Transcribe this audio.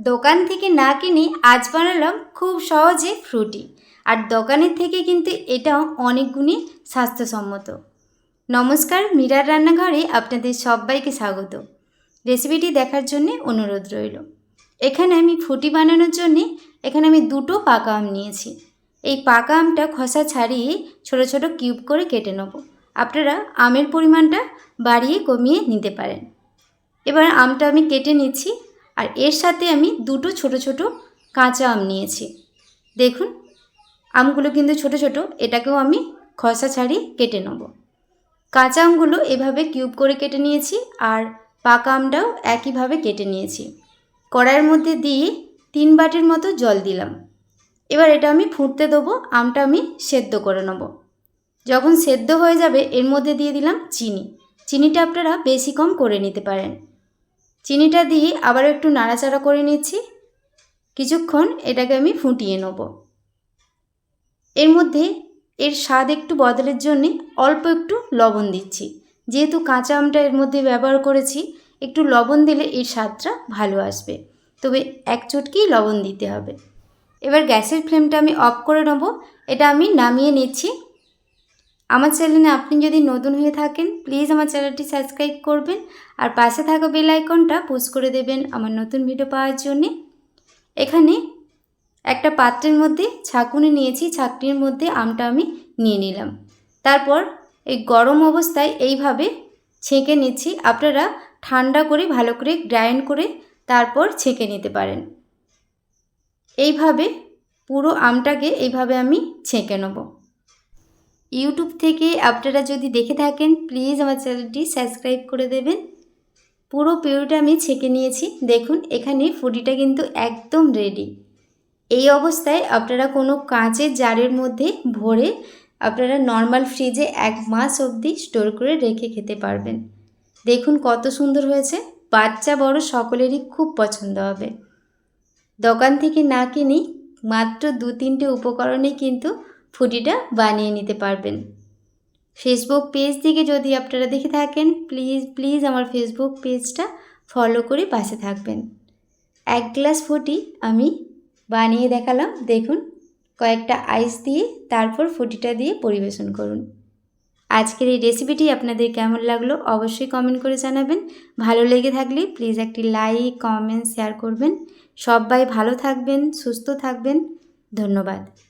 দোকান থেকে না কিনে আজ বানালাম খুব সহজে ফ্রুটি আর দোকানের থেকে কিন্তু এটাও অনেক গুণে স্বাস্থ্যসম্মত। নমস্কার, মীরার রান্নাঘরে আপনাদের সবাইকে স্বাগত। রেসিপিটি দেখার জন্যে অনুরোধ রইল। এখানে আমি ফ্রুটি বানানোর জন্যে এখানে আমি দুটো পাকা আম নিয়েছি। এই পাকা আমটা খোসা ছাড়িয়ে ছোট ছোট কিউব করে কেটে নেব। আপনারা আমের পরিমাণটা বাড়িয়ে কমিয়ে নিতে পারেন। এবার আমটা আমি কেটে নিচ্ছি। আর এর সাথে আমি দুটো ছোট ছোট কাঁচা আম নিয়েছি। দেখুন, আমগুলো কিন্তু ছোট ছোট, এটাকেও আমি খসা ছাড়িয়ে কেটে নেব। কাঁচা আমগুলো এভাবে কিউব করে কেটে নিয়েছি আর পাকা আমটাও একইভাবে কেটে নিয়েছি। কড়াইয়ের মধ্যে দিয়ে তিন বাটির মতো জল দিলাম। এবার এটা আমি ফুটতে দেবো, আমটা আমি সেদ্ধ করে নেব। যখন সেদ্ধ হয়ে যাবে, এর মধ্যে দিয়ে দিলাম চিনি। চিনিটা আপনারা বেশি কম করে নিতে পারেন। চিনিটা দিয়ে আবার একটু নাড়াচাড়া করে নিচ্ছি। কিছুক্ষণ এটাকে আমি ফুটিয়ে নেব। এর মধ্যে এর স্বাদ একটু বদলের জন্যে অল্প একটু লবণ দিচ্ছি। যেহেতু কাঁচা আমটা এর মধ্যে ব্যবহার করেছি, একটু লবণ দিলে এর স্বাদটা ভালো আসবে। তবে এক চটকেই লবণ দিতে হবে। এবার গ্যাসের ফ্লেমটা আমি অফ করে নেব। এটা আমি নামিয়ে নিচ্ছি। আমার চ্যানেলে আপনি যদি নতুন হয়ে থাকেন প্লিজ আমার চ্যানেলটি সাবস্ক্রাইব করবেন আর পাশে থাকা বেল আইকনটা পুশ করে দেবেন আমার নতুন ভিডিও পাওয়ার জন্যে। এখানে একটা পাত্রের মধ্যে ছাঁকুনি নিয়েছি, ছাঁকনির মধ্যে আমটা আমি নিয়ে নিলাম। তারপর এই গরম অবস্থায় এইভাবে ছেঁকে নিচ্ছি, আপনারা ঠান্ডা করে ভালো করে গ্রাইন্ড করে তারপর ছেঁকে নিতে পারেন। এইভাবে পুরো আমটাকে এইভাবে আমি ছেঁকে নেব। ইউটিউব থেকে আপনারা যদি দেখে থাকেন প্লিজ আমার চ্যানেলটি সাবস্ক্রাইব করে দেবেন। পুরো পিউরিটা আমি ছেঁকে নিয়েছি। দেখুন, এখানে ফুটিটা কিন্তু একদম রেডি এই অবস্থায় আপনারা কোনো কাঁচের জারের মধ্যে ভরে আপনারা নর্মাল ফ্রিজে এক মাস অবধি স্টোর করে রেখে খেতে পারবেন। দেখুন কত সুন্দর হয়েছে। বাচ্চা, বড় সকলেরই খুব পছন্দ হবে। দোকান থেকে না কিনি মাত্র দু তিনটে উপকরণে কিন্তু ফুটিটা বানিয়ে নিতে পারবেন। ফেসবুক পেজ থেকে যদি আপনারা দেখে থাকেন প্লিজ প্লিজ আমার ফেসবুক পেজটা ফলো করে পাশে থাকবেন। এক গ্লাস ফুটি আমি বানিয়ে দেখালাম। দেখুন, কয়েকটা আইস দিয়ে তারপর ফুটিটা দিয়ে পরিবেশন করুন। আজকের এই রেসিপিটি আপনাদের কেমন লাগল অবশ্যই কমেন্ট করে জানাবেন। ভালো লেগে থাকলে প্লিজ একটি লাইক কমেন্ট শেয়ার করবেন। সবাই ভালো থাকবেন, সুস্থ থাকবেন। ধন্যবাদ।